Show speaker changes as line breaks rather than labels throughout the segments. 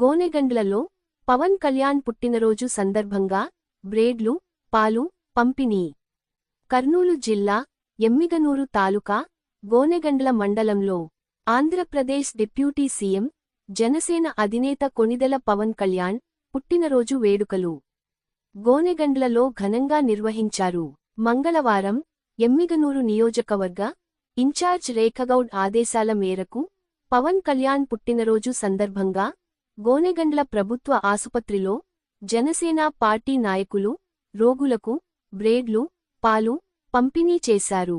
గోనెగండ్లలో పవన్ కళ్యాణ్ పుట్టినరోజు సందర్భంగా బ్రేడ్లు పాలు పంపిణీ. కర్నూలు జిల్లా ఎమ్మిగనూరు తాలూకా గోనెగండ్ల మండలంలో ఆంధ్రప్రదేశ్ డిప్యూటీ సీఎం జనసేన అధినేత కొణిదెల పవన్ కళ్యాణ్ పుట్టినరోజు వేడుకలు. గోనెగండ్లలో ఘనంగా నిర్వహించారు మంగళవారం ఎమ్మిగనూరు నియోజకవర్గ ఇన్ఛార్జ్ రేఖగౌడ్ ఆదేశాల మేరకు పవన్ కళ్యాణ్ పుట్టినరోజు సందర్భంగా గోనెగండ్ల ప్రభుత్వ ఆసుపత్రిలో జనసేన పార్టీ నాయకులు రోగులకు బ్రేడ్లు పాలు పంపిణీ చేశారు.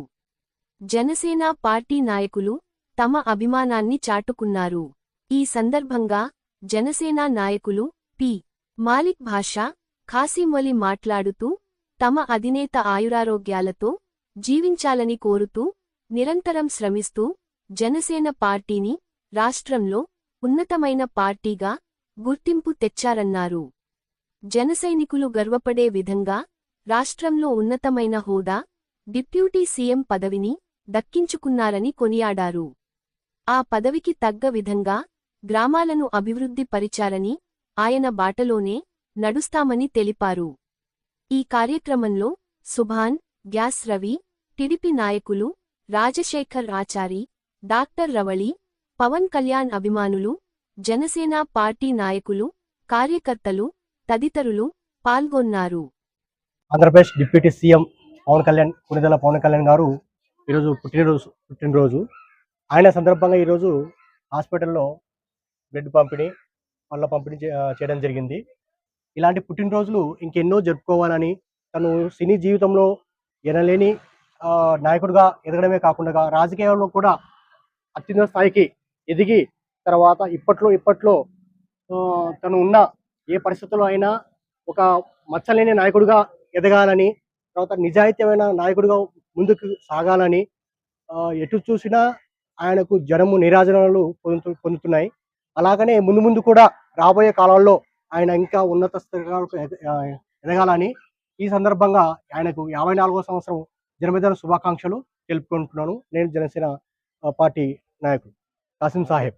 జనసేన పార్టీ నాయకులు తమ అభిమానాన్ని చాటుకున్నారు. ఈ సందర్భంగా జనసేన నాయకులు పి. మాలిక్ భాషా ఖాసీమొలి మాట్లాడుతూ తమ అధినేత ఆయురారోగ్యాలతో జీవించాలని కోరుతూ నిరంతరం శ్రమిస్తూ జనసేన పార్టీని రాష్ట్రంలో ఉన్నతమైన పార్టీగా గుర్తింపు తెచ్చారన్నారు. జనసైనికులు గర్వపడే విధంగా రాష్ట్రంలో ఉన్నతమైన హోదా డిప్యూటీ సీఎం పదవిని దక్కించుకున్నారని కొనియాడారు. ఆ పదవికి తగ్గ విధంగా గ్రామాలను అభివృద్ధి పరిచారని ఆయన బాటలోనే నడుస్తామని తెలిపారు. ఈ కార్యక్రమంలో సుభాన్ గ్యాస్ రవి టిడిపి నాయకులు రాజశేఖర్ ఆచారి డాక్టర్ రవళి పవన్ కళ్యాణ్ అభిమానులు జనసేన పార్టీ నాయకులు కార్యకర్తలు తదితరులు పాల్గొన్నారు.
ఆంధ్రప్రదేశ్ డిప్యూటీ సీఎం పవన్ కళ్యాణ్ కొనిదెల పవన్ కళ్యాణ్ గారు ఈరోజు పుట్టినరోజు పుట్టినరోజు. ఆయన సందర్భంగా ఈరోజు హాస్పిటల్లో బ్లడ్ పంపిణీ పళ్ళ పంపిణీ చేయడం జరిగింది. ఇలాంటి పుట్టినరోజులు ఇంకెన్నో జరుపుకోవాలని తను సినీ జీవితంలో ఎనలేని నాయకుడిగా ఎదగడమే కాకుండా రాజకీయాల్లో కూడా అత్యున్నత స్థాయికి ఎదిగి తర్వాత ఇప్పట్లో ఇప్పట్లో తను ఉన్న ఏ పరిస్థితుల్లో అయినా ఒక మచ్చలేని నాయకుడిగా ఎదగాలని తర్వాత నిజాయితీమైన నాయకుడిగా ముందుకు సాగాలని ఎటు చూసినా ఆయనకు జనము నిరాజనాలు పొందుతు పొందుతున్నాయి. అలాగనే ముందు ముందు కూడా రాబోయే కాలంలో ఆయన ఇంకా ఉన్నత స్థితికి ఎదగాలని ఈ సందర్భంగా ఆయనకు యాభై నాలుగో సంవత్సరం జన్మదిన శుభాకాంక్షలు తెలుపుకుంటున్నాను. నేను జనసేన పార్టీ నాయకుడు. कासिम साहेब।